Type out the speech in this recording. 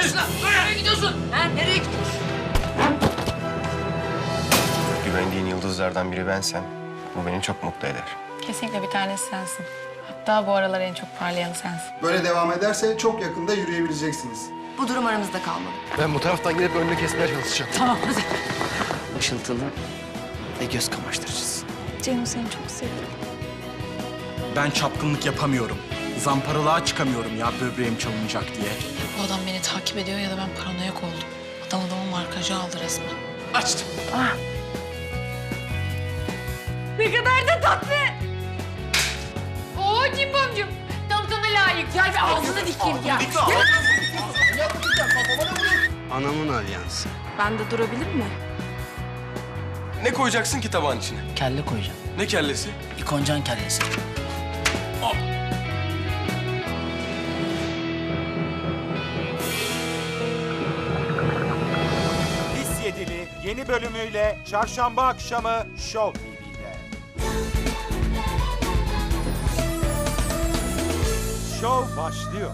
Nereye gidiyorsun? Ha, nereye gidiyorsun? Güvendiğin yıldızlardan biri bensem bu beni çok mutlu eder. Kesinlikle bir tanesi sensin. Hatta bu aralar en çok parlayanı sensin. Böyle devam ederse çok yakında yürüyebileceksiniz. Bu durum aramızda kalmalı. Ben bu taraftan gelip önünü kesmeye çalışacağım. Tamam hadi. Işıltılı ve göz kamaştırıcısın. Ceyhun seni çok seviyorum. Ben çapkınlık yapamıyorum. Zamparalığa çıkamıyorum ya böbreğim çalınacak diye. Bu adam beni takip ediyor ya da ben paranoyak oldum. Adam adamın markajı aldı resmen. Açtım. Ne kadar da tatlı. Oo cimbomcum. Tam sana layık. Gel bir ağzını dikeyim ya. Anamın alyansı. Ben de durabilir mi? Ne koyacaksın ki tabağın içine? Kelle koyacağım. Ne kellesi? İkoncan kellesi. Pis Yedili yeni bölümüyle çarşamba akşamı Show TV'de. Show başlıyor.